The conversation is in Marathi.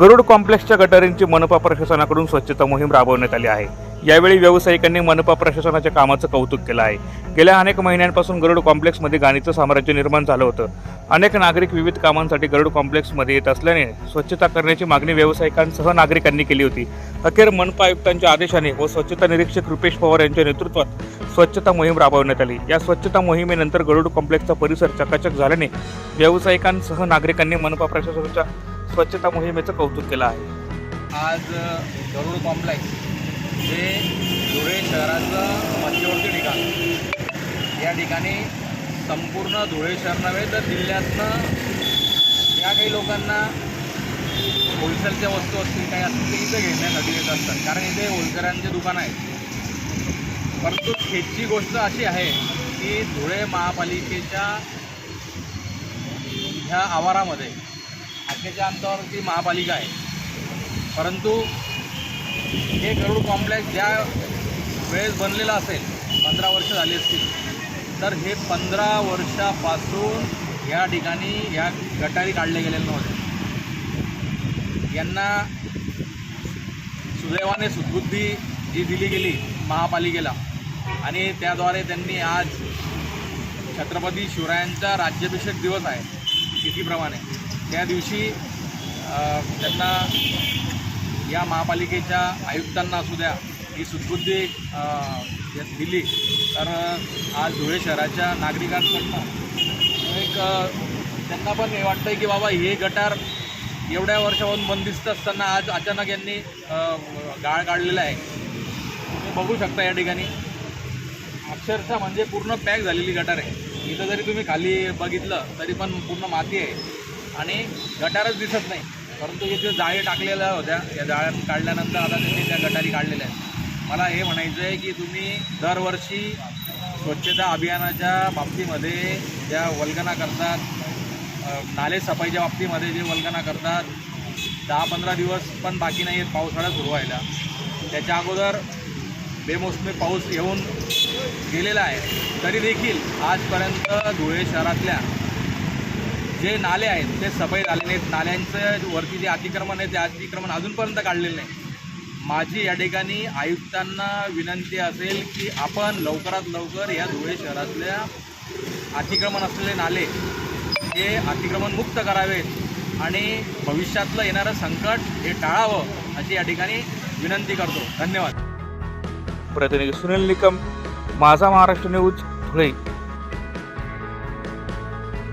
गरुड कॉम्प्लेक्सच्या गटारींची मनपा प्रशासनाकडून स्वच्छता मोहीम राबवण्यात आली आहे. यावेळी व्यावसायिकांनी मनपा प्रशासनाच्या कामाचं कौतुक केलं आहे. गेल्या अनेक महिन्यांपासून गरुड कॉम्प्लेक्समध्ये गाणीचं साम्राज्य निर्माण झालं होतं. अनेक नागरिक विविध कामांसाठी गरुड कॉम्प्लेक्समध्ये येत असल्याने स्वच्छता करण्याची मागणी व्यावसायिकांसह नागरिकांनी केली होती. अखेर मनपा आयुक्तांच्या आदेशाने व स्वच्छता निरीक्षक रुपेश पवार यांच्या नेतृत्वात स्वच्छता मोहीम राबवण्यात आली. या स्वच्छता मोहिमेनंतर गरुड कॉम्प्लेक्सचा परिसर चकाचक झाल्याने व्यावसायिकांसह नागरिकांनी मनपा प्रशासनाच्या स्वच्छता मोहिमेचं कौतुक केलं आहे. आज गरुड कॉम्प्लेक्स हे धुळे शहराचं मध्यवर्ती ठिकाण. या ठिकाणी संपूर्ण धुळे शहर नव्हे तर जिल्ह्यातनं या काही लोकांना होलसेलच्या वस्तू असतील काही असतील ते इथं घेण्यासाठी येत असतात. कारण इथे होलसेलांचे दुकान आहेत. परंतु खेदची गोष्ट अशी आहे की धुळे महापालिकेच्या ह्या आवारामध्ये आखेच्या अंतावरती महापालिका आहे. परंतु हे गरुड कॉम्प्लेक्स ज्या वेळेस बनलेलं असेल पंधरा वर्ष झाली असतील तर हे पंधरा वर्षापासून या ठिकाणी या गटारी काढले गेलेले नव्हते. यांना सुदैवाने सुदबुद्धी जी दिली गेली महापालिकेला आणि त्याद्वारे त्यांनी आज छत्रपती शिवरायांचा राज्याभिषेक दिवस आहे तिथीप्रमाणे. त्या दिवशी त्यांना या महापालिकेच्या आयुक्तांना असू द्या ही सुदबुद्धी दिली. तर आज धुळे शहराच्या नागरिकांकडनं एक त्यांना पण हे वाटतं आहे की बाबा हे गटार एवढ्या वर्षापासून बंदिस्त असताना आज अचानक यांनी गाळ काढलेला आहे. तुम्ही बघू शकता या ठिकाणी. अक्षरशः म्हणजे पूर्ण पॅक झालेली गटार आहे. इथं जरी तुम्ही खाली बघितलं तरी पण पूर्ण माती आहे. आणि गटारच दिसत नाही. परंतु इथे जाळी टाकलेल्या होत्या. या जाळ्या काढल्यानंतर आता त्यांनी त्या गटारी काढलेल्या आहेत. मला हे म्हणायचं आहे की तुम्ही दरवर्षी स्वच्छता अभियानाच्या बाबतीमध्ये ज्या वल्गना करतात नाले सफाईच्या बाबतीमध्ये जे वल्गना करतात दहा पंधरा दिवस पण बाकी नाही आहेत पावसाळा सुरू व्हायला. त्याच्या अगोदर बेमोसमी पाऊस येऊन गेलेला आहे. तरी देखील आजपर्यंत धुळे शहरातल्या जे नाले आहेत ते सफाई झाले नाहीत. नाल्यांचं वरती जे अतिक्रमण आहे ते अतिक्रमण अजूनपर्यंत काढलेलं नाही. माझी या ठिकाणी आयुक्तांना विनंती असेल की आपण लवकरात लवकर या धुळे शहरातल्या अतिक्रमण असलेले नाले हे अतिक्रमण मुक्त करावेत आणि भविष्यातलं येणारं संकट हे टाळावं अशी या ठिकाणी विनंती करतो. धन्यवाद. प्रतिनिधी सुनील निकम माझा महाराष्ट्र न्यूज धुळे.